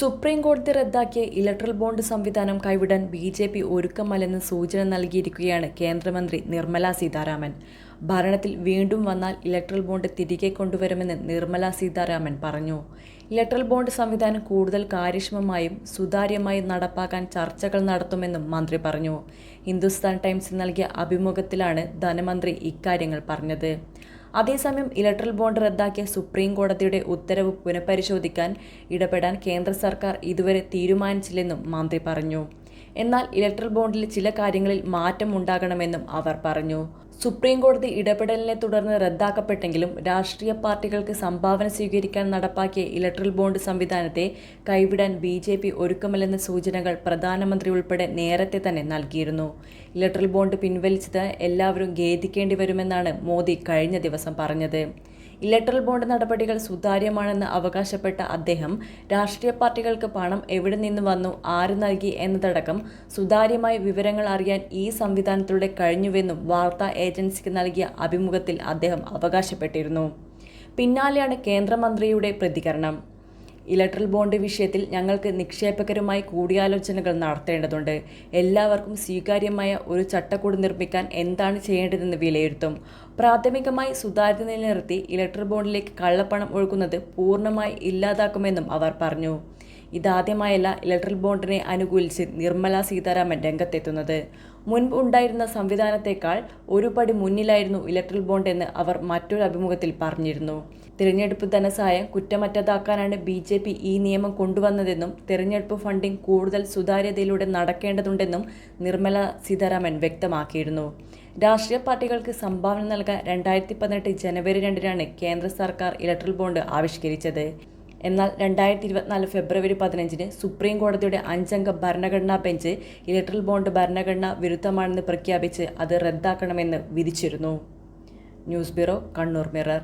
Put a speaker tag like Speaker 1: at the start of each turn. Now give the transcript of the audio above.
Speaker 1: Supreme കോടതി റദ്ദാക്കിയ electoral bond സംവിധാനം കൈവിടാൻ ബി ജെ പി ഒരുക്കമല്ലെന്ന് സൂചന നൽകിയിരിക്കുകയാണ് കേന്ദ്രമന്ത്രി നിർമ്മല സീതാരാമൻ. ഭരണത്തിൽ വീണ്ടും വന്നാൽ ഇലക്ട്രൽ ബോണ്ട് തിരികെ കൊണ്ടുവരുമെന്ന് നിർമ്മല സീതാരാമൻ പറഞ്ഞു. ഇലക്ട്രൽ ബോണ്ട് സംവിധാനം കൂടുതൽ കാര്യക്ഷമമായും സുതാര്യമായും നടപ്പാക്കാൻ ചർച്ചകൾ നടത്തുമെന്നും മന്ത്രി പറഞ്ഞു. ഹിന്ദുസ്ഥാൻ ടൈംസിന് നൽകിയ അഭിമുഖത്തിലാണ് ധനമന്ത്രി ഇക്കാര്യങ്ങൾ പറഞ്ഞത്. അതേസമയം ഇലക്ട്രൽ ബോണ്ട് റദ്ദാക്കിയ സുപ്രീം കോടതിയുടെ ഉത്തരവ് പുനഃപരിശോധിക്കാൻ ഇടപെടാൻ കേന്ദ്ര സർക്കാർ ഇതുവരെ തീരുമാനിച്ചില്ലെന്നും മന്ത്രി പറഞ്ഞു. എന്നാൽ ഇലക്ട്രൽ ബോണ്ടിൽ ചില കാര്യങ്ങളിൽ മാറ്റം ഉണ്ടാകണമെന്നും അവർ പറഞ്ഞു. സുപ്രീം കോടതി ഇടപെടലിനെ തുടർന്ന് റദ്ദാക്കപ്പെട്ടെങ്കിലും രാഷ്ട്രീയ പാർട്ടികൾക്ക് സംഭാവന സ്വീകരിക്കാൻ നടപ്പാക്കിയ ഇലക്ട്രൽ ബോണ്ട് സംവിധാനത്തെ കൈവിടാൻ ബി ജെ പി ഒരുക്കമല്ലെന്ന സൂചനകൾ പ്രധാനമന്ത്രി ഉൾപ്പെടെ നേരത്തെ തന്നെ നൽകിയിരുന്നു. ഇലക്ട്രൽ ബോണ്ട് പിൻവലിച്ചത് എല്ലാവരും ഖേദിക്കേണ്ടി വരുമെന്നാണ് മോദി കഴിഞ്ഞ ദിവസം പറഞ്ഞത്. ഇലക്ട്രൽ ബോണ്ട് നടപടികൾ സുതാര്യമാണെന്ന് അവകാശപ്പെട്ട അദ്ദേഹം രാഷ്ട്രീയ പാർട്ടികൾക്ക് പണം എവിടെ നിന്ന് വന്നു ആര് നൽകി എന്നതടക്കം സുതാര്യമായ വിവരങ്ങൾ അറിയാൻ ഈ സംവിധാനത്തിലൂടെ കഴിഞ്ഞുവെന്നും വാർത്താ ഏജൻസിക്ക് നൽകിയ അഭിമുഖത്തിൽ അദ്ദേഹം അവകാശപ്പെട്ടിരുന്നു. പിന്നാലെയാണ് കേന്ദ്രമന്ത്രിയുടെ പ്രതികരണം. ഇലക്ട്രൽ ബോണ്ട് വിഷയത്തിൽ ഞങ്ങൾക്ക് നിക്ഷേപകരുമായി കൂടിയാലോചനകൾ നടത്തേണ്ടതുണ്ട്. എല്ലാവർക്കും സ്വീകാര്യമായ ഒരു ചട്ടക്കൂട് നിർമ്മിക്കാൻ എന്താണ് ചെയ്യേണ്ടതെന്ന് വിലയിരുത്തും. പ്രാഥമികമായി സുതാര്യത നിലനിർത്തി ഇലക്ട്രൽ ബോണ്ടിലേക്ക് കള്ളപ്പണം ഒഴുക്കുന്നത് പൂർണമായി ഇല്ലാതാക്കുമെന്നും അവർ പറഞ്ഞു. ഇതാദ്യമായല്ല ഇലക്ട്രൽ ബോണ്ടിനെ അനുകൂലിച്ച് നിർമ്മല സീതാരാമൻ രംഗത്തെത്തുന്നത്. മുൻപ് ഉണ്ടായിരുന്ന സംവിധാനത്തെക്കാൾ ഒരു പടി മുന്നിലായിരുന്നു ഇലക്ട്രൽ ബോണ്ട് എന്ന് അവർ മറ്റൊരു അഭിമുഖത്തിൽ പറഞ്ഞിരുന്നു. തിരഞ്ഞെടുപ്പ് ധനസഹായം കുറ്റമറ്റതാക്കാനാണ് ബി ജെ പി ഈ നിയമം കൊണ്ടുവന്നതെന്നും തിരഞ്ഞെടുപ്പ് ഫണ്ടിംഗ് കൂടുതൽ സുതാര്യതയിലൂടെ നടക്കേണ്ടതുണ്ടെന്നും നിർമ്മല സീതാരാമൻ വ്യക്തമാക്കിയിരുന്നു. രാഷ്ട്രീയ പാർട്ടികൾക്ക് സംഭാവന നൽകാൻ രണ്ടായിരത്തി പതിനെട്ട് ജനുവരി രണ്ടിനാണ് കേന്ദ്ര സർക്കാർ ഇലക്ട്രൽ ബോണ്ട് ആവിഷ്കരിച്ചത്. എന്നാൽ രണ്ടായിരത്തി ഇരുപത്തിനാല് ഫെബ്രുവരി പതിനഞ്ചിന് സുപ്രീം കോടതിയുടെ അഞ്ചംഗ ഭരണഘടനാ ബെഞ്ച് ഇലക്ട്രൽ ബോണ്ട് ഭരണഘടനാ വിരുദ്ധമാണെന്ന് പ്രഖ്യാപിച്ച് അത് റദ്ദാക്കണമെന്ന് വിധിച്ചിരുന്നു. News bureau Kannur mirror.